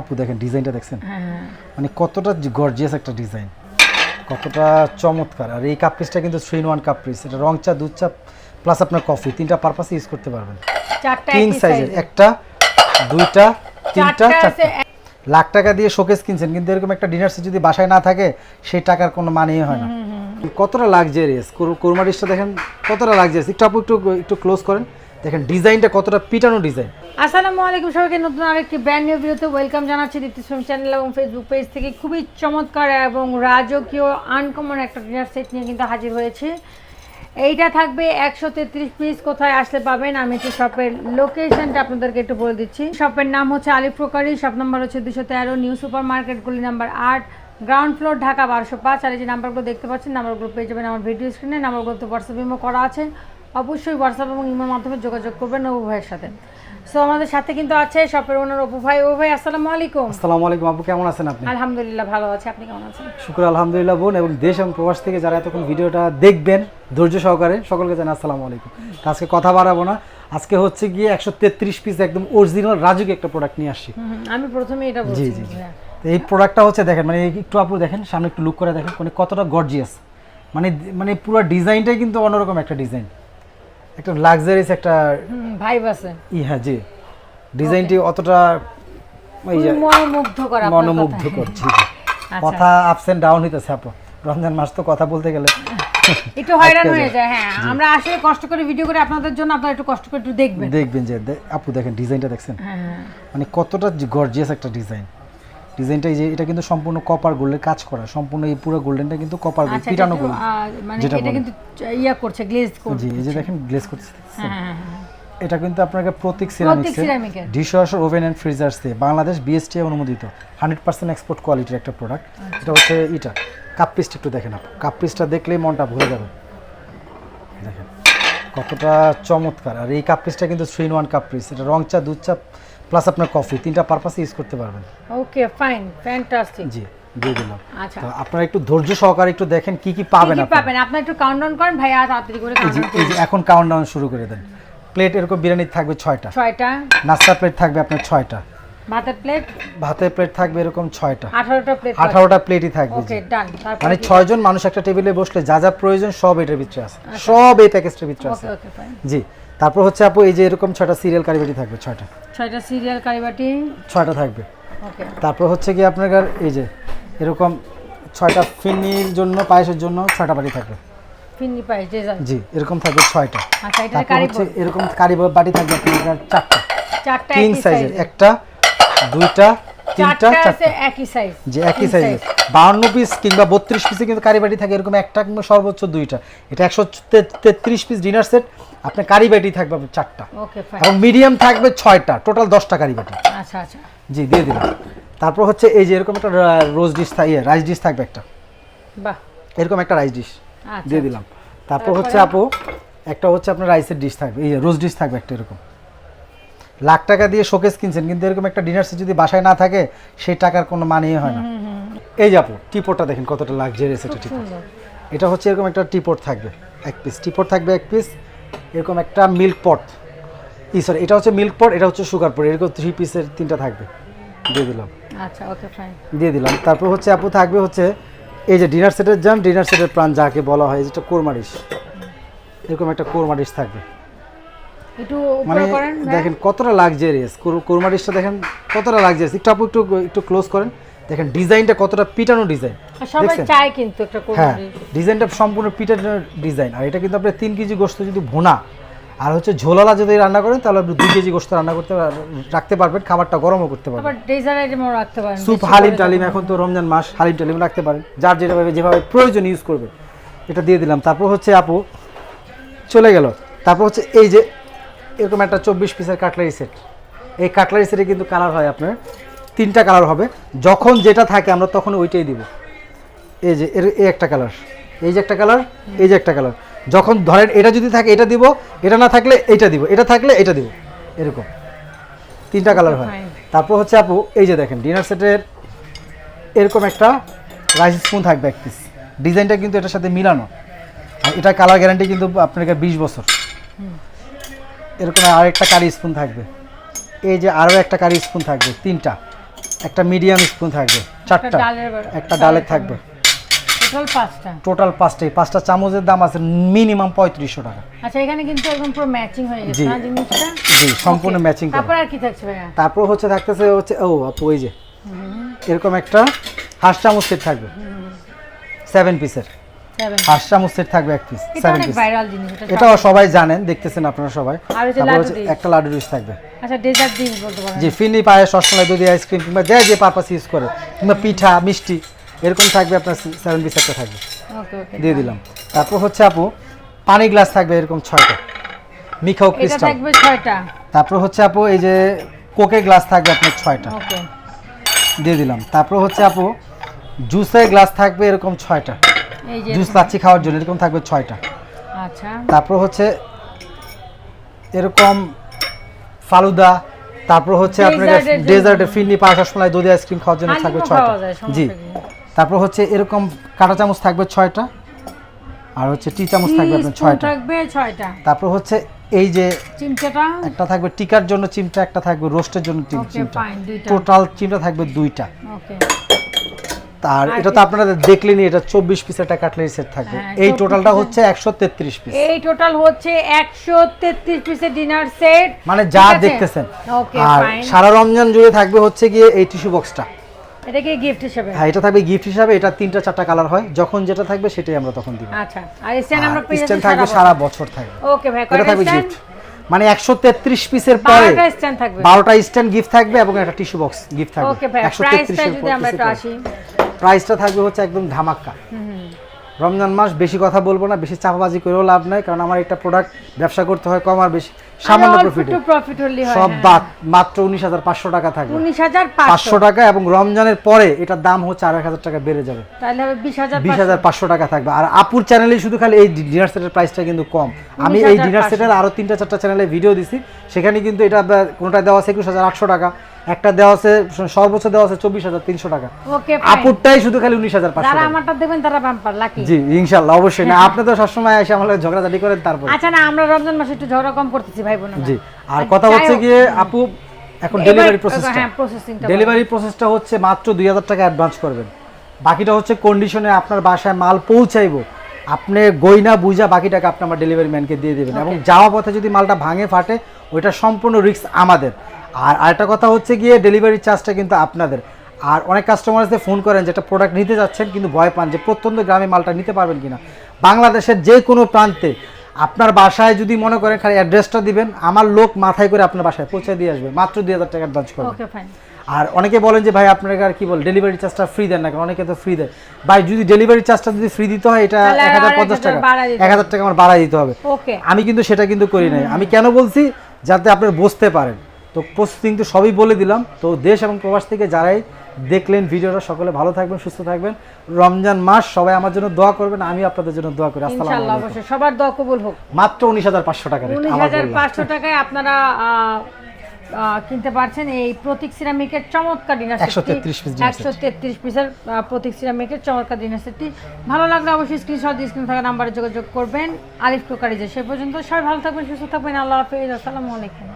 আপু দেখেন ডিজাইনটা দেখছেন? হ্যাঁ। মানে কতটা গর্জিয়াস একটা ডিজাইন। কতটা চমৎকার। আর এই কাপ পিসটা কিন্তু three in one cup piece এটা রং চা দুধ চা প্লাস আপনার কফি তিনটা পারপাসে ইউজ করতে পারবেন। চারটা কিং সাইজের একটা দুইটা তিনটা চারটা লাখ টাকা দিয়ে শোকেস কিনছেন কিন্তু এরকম একটা ডিনার সেট যদি বাসায় না থাকে সেই টাকার কোনো মানেই হয় না। কতটা লাক্সারিয়াস কোরমা ডিশটা দেখেন কতটা লাক্সারিয়াস একটু আপু একটু একটু ক্লোজ করেন। দেখেন ডিজাইনটা কতটা পিটানো ডিজাইন। আসসালামু আলাইকুম সবাইকে, নতুন আরেকটি ব্র্যান্ড নিউ ভিডিওতে ওয়েলকাম জানাচ্ছি দীপ্তি শ্রম চ্যানেল এবং ফেসবুক পেজ থেকে। খুবই চমৎকার এবং রাজকীয় আনকমন একটা ডিনার সেট নিয়ে কিন্তু হাজির হয়েছে। এইটা থাকবে একশো তেত্রিশ পিস কোথায় আসলে পাবেন? আমি একটু শপের লোকেশনটা আপনাদেরকে একটু বলে দিচ্ছি। শপের নাম হচ্ছে আলিফ প্রকারি শপ নাম্বার হচ্ছে দুশো তেরো নিউ সুপার মার্কেট গুলি নাম্বার আট গ্রাউন্ড ফ্লোর ঢাকা বারোশো পাঁচ। আর এই যে নাম্বারগুলো দেখতে পাচ্ছেন নাম্বারগুলো পেয়ে যাবেন আমার ভিডিও স্ক্রিনে নাম্বারগুলোতে হোয়াটসঅ্যাপ ইমো করা আছে। অবশ্যই হোয়াটসঅ্যাপ এবং ইমোর মাধ্যমে যোগাযোগ করবেন অপু ভাইয়ের সাথে। সো আমাদের সাথে কিন্তু আছে শপের ওনার অপু ভাই। অপু ভাই আসসালামু আলাইকুম। আসসালামু আলাইকুম আপু কেমন আছেন আপনি? আলহামদুলিল্লাহ ভালো আছে। আপনি কেমন আছেন? শুক্র আলহামদুলিল্লাহ বোন এবং দেশ এবং প্রবাস থেকে যারা এতক্ষণ ভিডিওটা দেখবেন ধৈর্য সহকারে সকলকে জানাই আসসালামু আলাইকুম। আজকে কথা বাড়াবো না। আজকে হচ্ছে গিয়ে একশো তেত্রিশ পিস একদম অরিজিনাল রাজুকে একটা প্রোডাক্ট নিয়ে আসছি। আমি প্রথমে এটা জি বলছি জি জি। এই প্রোডাক্টটা হচ্ছে দেখেন মানে একটু আপু দেখেন সামনে একটু লুক করে দেখেন মানে কতটা গর্জিয়াস মানে মানে পুরো ডিজাইনটাই কিন্তু অন্যরকম একটা ডিজাইন একটা লাক্সারিস একটা ভাইব আছে। ই হ্যাঁ জি। ডিজাইনটি অতটা ওই যে খুবই মনোমুগ্ধ করা মনোমুগ্ধ। করছি। কথা আপস এন্ড ডাউন হইতেছে আপু। রমজান মাস তো কথা বলতে গেলে। একটু হয়রান হয়ে যায়। যায় হ্যাঁ। আমরা আসলে কষ্ট করে ভিডিও করে আপনাদের জন্য আপনারা একটু কষ্ট করে একটু দেখবেন। দেখবেন যে আপু দেখেন ডিজাইনটা দেখছেন। হ্যাঁ। মানে কতটা গর্জিয়াস একটা ডিজাইন। ডিজাইনটা এই যে এটা কিন্তু সম্পূর্ণ কপার গোল্ডের কাজ করা। সম্পূর্ণ এই পুরো গোল্ডেনটা কিন্তু কপার গোল্ড আচ্ছা পিটানো গোল্ড মানে এটা কিন্তু ইয়া করছে গ্লেজ করছে। জি এই যে দেখেন গ্লেজ করছে। হ্যাঁ হ্যাঁ হ্যাঁ এটা কিন্তু আপনাকে Protik ceramics. Dishwasher oven and freezers Bangladesh BST অনুমোদিত। হান্ড্রেড পার্সেন্ট এক্সপোর্ট কোয়ালিটির একটা প্রোডাক্ট আচ্ছা। এটা হচ্ছে এটা। কাপ পিসটা একটু দেখেন আপু কাপ পিসটা দেখলেই মনটা ভরে যাবে। দেখেন কতটা চমৎকার। আর এই কাপ পিসটা কিন্তু three in one cup piece এটা রং চা দুধ চা প্লাস আপনার কফি তিনটা পারপাসে ইউজ করতে পারবেন। ওকে ফাইন ফ্যান্টাস্টিক জি দিয়ে দিলাম। আচ্ছা। তো আপনারা একটু ধৈর্য সহকারে একটু দেখেন কি কি পাবেন কি পাবেন? আপনি একটু কাউন্টডাউন করেন ভাইয়া তাড়াতাড়ি করে কাউন্টডাউন এখন কাউন্টডাউন শুরু করে দেন। প্লেট এরকম বিরিয়ানি থাকবে ছয়টা। ছয়টা। নাস্তা প্লেট থাকবে আপনার ছয়টা। ভাতের প্লেট ভাতের প্লেট থাকবে এরকম ছয়টা। আঠারোটা প্লেট আঠারোটা প্লেটই থাকবে। ওকে ডান মানে ছয়জন মানুষ একটা টেবিলে বসলে যা যা প্রয়োজন সব এটার ভিতরে আছে। সব এই প্যাকেজটার ভিতরে আছে। ওকে ওকে ফাইন জি। তারপর হচ্ছে আপু এই যে এরকম ছয়টা সিরিয়াল কারিবাটি থাকবে ছয়টা। ছয়টা সিরিয়াল কারিবাটি ছয়টা থাকবে। ওকে। তারপর হচ্ছে কি আপনার এই যে এরকম ছয়টা ফিনির জন্য পায়েসের জন্য ছয়টা বাটি থাকবে। পাই ডেজার্ট জি এরকম থাকবে ছয়টা। আচ্ছা তারপর হচ্ছে এরকম কারি বাটি থাকবে আপনার চারটা। চারটা কিং সাইজের একটা দুইটা তিনটা আছে একই সাইজ যে একই সাইজের বাহান্ন পিস কিংবা বত্রিশ পিসে কিন্তু কারি বাটি থাকে এরকম একটা কিংবা সর্বোচ্চ দুইটা। এটা একশো তেত্রিশ পিস ডিনার সেট আপনার কারি বাটি থাকবে আপনার চারটা। ওকে ফাইন এবং মিডিয়াম থাকবে ছয়টা টোটাল দশটা কারি বাটি আচ্ছা আচ্ছা। জি দিয়ে দিলাম। তারপর হচ্ছে এই যে এরকম একটা রোজ ডিশ থাকবে রাইস ডিশ থাকবে একটা। বাহ। এরকম একটা রাইস ডিশ আচ্ছা। দিয়ে দিলাম। তারপর হচ্ছে আপু একটা হচ্ছে আপনার রাইসের ডিশ থাকবে এই রোজ ডিশ থাকবে একটা এরকম। লাখ টাকা দিয়ে শোকেস কিনছেন কিন্তু এরকম একটা ডিনার সেট যদি বাসায় না থাকে সেই টাকার কোনো মানেই হয় না। এই যে আপু টিপোটা দেখেন কতটা লাক্সারিয়াস টিপোট সুন্দর। এটা হচ্ছে এরকম একটা টিপোট থাকবে এক পিস টিপোট থাকবে এক পিস এরকম একটা মিল্ক পট ই সরি এটা হচ্ছে মিল্ক পট এটা হচ্ছে সুগার পট এরকম থ্রি পিসের তিনটা থাকবে। দিয়ে দিলাম। আচ্ছা ওকে ফাইন দিয়ে দিলাম। তারপর হচ্ছে আপু থাকবে হচ্ছে এই যে ডিনার সেটের জাম ডিনার সেটের প্রাণ যাকে বলা হয় যেটা কোরমারিশ। এরকম একটা কোরমারিশ থাকবে। একটু মানে? দেখেন কতটা লাক্সারিয়াস কোরমাডিশটা দেখেন কতটা লাক্সারিয়াস একটু আপু একটু একটু ক্লোজ করেন। দেখেন ডিজাইনটা কতটা পিটানো ডিজাইন। সবাই চায় কিন্তু একটা হ্যাঁ ডিজাইনটা সম্পূর্ণ পিটানো ডিজাইন। আর এটা কিন্তু আপনার তিন কেজি গোস্ত যদি ভোনা আর হচ্ছে ঝোলালা যদি রান্না করেন তাহলে আপনি দুই কেজি গোস্ত রান্না করতে রাখতে পারবেন খাবারটা গরমও করতে পারবেন। আবার ডেজার্ট আইটেমও রাখতে পারেন স্যুপ হালিম টালিম এখন তো রমজান মাস হালিম টালিম রাখতে পারেন। যার যেভাবে যেভাবে প্রয়োজন ইউজ করবে। এটা দিয়ে দিলাম। তারপর হচ্ছে আপু চলে গেল। তারপর হচ্ছে এই যে এরকম একটা চব্বিশ পিসের কাটলারি সেট। এই কাটলারি সেটে কিন্তু কালার হয় আপনার তিনটা কালার হবে। যখন যেটা থাকে আমরা তখন ওইটাই দিব। এই যে এর এই একটা কালার। এই যে একটা কালার এই যে একটা কালার। যখন ধরেন এটা যদি থাকে এটা দিব এটা না থাকলে এইটা দিব এটা থাকলে এটা দিব। এরকম। তিনটা কালার হয়। তারপর হচ্ছে আপু এই যে দেখেন ডিনার সেটের এরকম একটা রাইস স্পুন থাকবে এক পিস। ডিজাইনটা কিন্তু এটার সাথে মিলানো। আর এটা কালার গ্যারান্টি কিন্তু আপনার বিশ বছর। এরকম আরেকটা কারি স্পুন থাকবে। এই যে আরও একটা কারি স্পুন থাকবে তিনটা। একটা মিডিয়াম স্পুন থাকবে চারটা। একটা ডালের থাকবে। টোটাল পাঁচটা। টোটাল পাঁচটাই। পাঁচটা চামচের দাম আছে মিনিমাম পঁয়ত্রিশশো টাকা। আচ্ছা এখানে কিন্তু একদম পুরো ম্যাচিং হয়ে গেছে জি। না জিনিসটা? জি সম্পূর্ণ. ম্যাচিং তারপর আর কি থাকছে ভাইয়া? তারপর হচ্ছে থাকতেছে হচ্ছে ও আপু ওই যে। এরকম একটা হাঁস চামচ সেট থাকবে। সেভেন পিসের হাঁস চামচ থাকবে এক পিস এটাও সবাই জানেন দেখতেছেন আপনারা সবাই। একটা লাড্ডু ডিশ থাকবে। আচ্ছা যে ফিনি পায়ে সসময় দুধ আইসক্রিম কিংবা যে যে পারপাস ইউজ করে কিংবা পিঠা মিষ্টি এরকম থাকবে আপনার সেভেন পিস একটা থাকবে। দিয়ে দিলাম। তারপর হচ্ছে আপু পানি গ্লাস থাকবে এরকম ছয়টা। মিখাও ক্রিস্টাল থাকবে ছয়টা। তারপর হচ্ছে আপু এই যে কোকে গ্লাস থাকবে আপনার ছয়টা। দিয়ে দিলাম। তারপর হচ্ছে আপু জুসের গ্লাস থাকবে এরকম ছয়টা। জুস লাচ্ছি খাওয়ার জন্য এরকম থাকবে ছয়টা। আচ্ছা। তারপর হচ্ছে এরকম ফালুদা তারপর হচ্ছে আপনার। ডেজার্টে ফিরনি পাঁচ রসমালাই দুধ আইসক্রিম খাওয়ার জন্য থাকবে ছয়টা। জি। তারপর হচ্ছে এরকম কাঁটা চামচ থাকবে ছয়টা আর হচ্ছে টি চামচ থাকবে আপনার ছয়টা। থাকবে ছয়টা। তারপর হচ্ছে এই যে চিমচাটা? একটা থাকবে টিকার জন্য চিমটা একটা থাকবে রোস্টের জন্য চিম- চিমটা। টোটাল চিমটা থাকবে দুইটা। ওকে আর এটা তো আপনারা দেখলেনি এটা চব্বিশ পিসের একটা কাটলারি সেট থাকবে। হ্যাঁ, এই টোটালটা হচ্ছে একশো তেত্রিশ পিস এই টোটাল হচ্ছে একশো তেত্রিশ পিসের ডিনার সেট মানে যা দেখতেছেন। আর সারা রমজান জুড়ে থাকবে হচ্ছে গিয়ে এই টিস্যু বক্সটা এটা কি গিফট হিসেবে? হ্যাঁ এটা থাকবে গিফট হিসাবে এটা তিনটা চারটা কালার হয়। যখন যেটা থাকবে সেটাই আমরা তখন দিব। আচ্ছা আর স্ট্যান্ড আমরা পেয়ে স্ট্যান্ড থাকবে সারা বছর থাকবে। ওকে ভাই এটা কয়টা থাকবে গিফট মানে একশো তেত্রিশ পিসের পরে বারোটা স্ট্যান্ড থাকবে। বারোটা স্ট্যান্ড গিফট থাকবে এবং একটা টিস্যু বক্স গিফট থাকবে। ওকে ভাই প্রাইসটা যদি আমরা একটু আসি। প্রাইসটা থাকবে হচ্ছে একদম ধামাক্কা। রমজান মাস বেশি কথা বলব না বেশি চাপাবাজি করেও লাভ নাই কারণ আমার একটা প্রোডাক্ট ব্যবসা করতে হয় কম আর বেশি। সামান্য প্রফিট হলি হয় সব বাদ মাত্র উনিশ হাজার পাঁচশো টাকা থাকবে। উনিশ হাজার পাঁচশো। টাকা এবং রমজানের পরে এটার দাম হচ্ছে আড়াই হাজার টাকা বেড়ে যাবে। বিশ হাজার পাঁচশো। টাকা থাকবে। আর আপুর চ্যানেলে শুধু খালি এই ডিনার সেটের প্রাইসটা কিন্তু কম। আমি এই ডিনার সেটের আরও তিনটা চারটা চ্যানেলে ভিডিও দিছি। সেখানে কিন্তু এটা কোনোটা দেওয়া আছে একুশ হাজার আটশো টাকা। একটা দেওয়া আছে সর্বোচ্চ দেওয়া আছে চব্বিশ হাজার তিনশো টাকা। আপুরটাই শুধু খালি উনিশ হাজার পাঁচশো আমারটা দেবেন তারা বাম্পার লাকি জি ইনশাল্লাহ অবশ্যই। না আপনি তো সবসময় এসে আমার ঝগড়াঝাটি করেন তারপর। আচ্ছা না আমরা রমজান মাসে একটু ঝগড়া কম করতেছি ভাই বোন জি আর কথা হচ্ছে গিয়ে আপু এখন ডেলিভারি প্রসেসটা ডেলিভারি প্রসেসটা হচ্ছে মাত্র দুই হাজার টাকা অ্যাডভান্স করবেন। বাকিটা হচ্ছে কন্ডিশনে আপনার বাসায় মাল পৌঁছাইবো। আপনি গইনা বুঝা বাকি টাকা আপনি আমার ডেলিভারি ম্যানকে দিয়ে দেবেন। এবং যাওয়া পথে যদি মালটা ভাঙে ফাটে ওইটা সম্পূর্ণ রিস্ক আমাদের। আর আরেকটা কথা হচ্ছে গিয়ে ডেলিভারি চার্জটা কিন্তু আপনাদের। আর অনেক কাস্টমার আছে ফোন করেন যেটা প্রোডাক্ট নিতে যাচ্ছেন কিন্তু ভয় পান যে প্রত্যন্ত গ্রামে মালটা নিতে পারবেন কিনা? বাংলাদেশের যে কোনো প্রান্তে আপনার বাসায় যদি মনে করেন খালি অ্যাড্রেসটা দিবেন আমার লোক মাথায় করে আপনার বাসায় পৌঁছে দিয়ে আসবে। মাত্র দুই হাজার টাকা অ্যাডভান্স করবেন ওকে ফাইন আর অনেকে বলেন যে ভাই আপনাকে আর কি বল ডেলিভারি চার্জটা ফ্রি দেন না কারণ অনেকে তো ফ্রি দেয়। ভাই যদি ডেলিভারি চার্জটা যদি ফ্রি দিতে হয় এটা এক হাজার পঞ্চাশ টাকা। এক হাজার টাকা আমার বাড়াই দিতে হবে। ওকে আমি কিন্তু সেটা কিন্তু করি নাই। আমি কেন বলছি? যাতে আপনার বুঝতে পারেন। তো প্রসেসিং তো সবই বলে দিলাম। তো দেশ এবং প্রবাস থেকে যারাই দেখলেন ভিডিওটা সকলে ভালো থাকবেন সুস্থ থাকবেন। রমজান মাস সবাই আমার জন্য দোয়া করবেন। আমি আপনাদের জন্য দোয়া করি। আসসালামু ইনশাআল্লাহ আলাইকুম। অবশ্যই। সবার দোয়া কবুল হোক। মাত্র উনিশ হাজার পাঁচশো টাকা উনিশ হাজার। পাঁচশো টাকায় আপনারা কিনতে পারছেন এই প্রতীক সিরামিকের চমৎকার ডিনার 133 piece dinner set। একশো তেত্রিশ পিসের প্রতীক সিরামিকের চমৎকার ডিনার সেটটি ভালো লাগলে অবশ্যই স্ক্রিনশট দিয়ে স্ক্রিন থাকা নাম্বারে যোগাযোগ করবেন। আলিফ কুকারিজে সে পর্যন্ত সবাই ভালো থাকবেন সুস্থ থাকবেন। আল্লাহ হাফিজ আসসালামু আলাইকুম।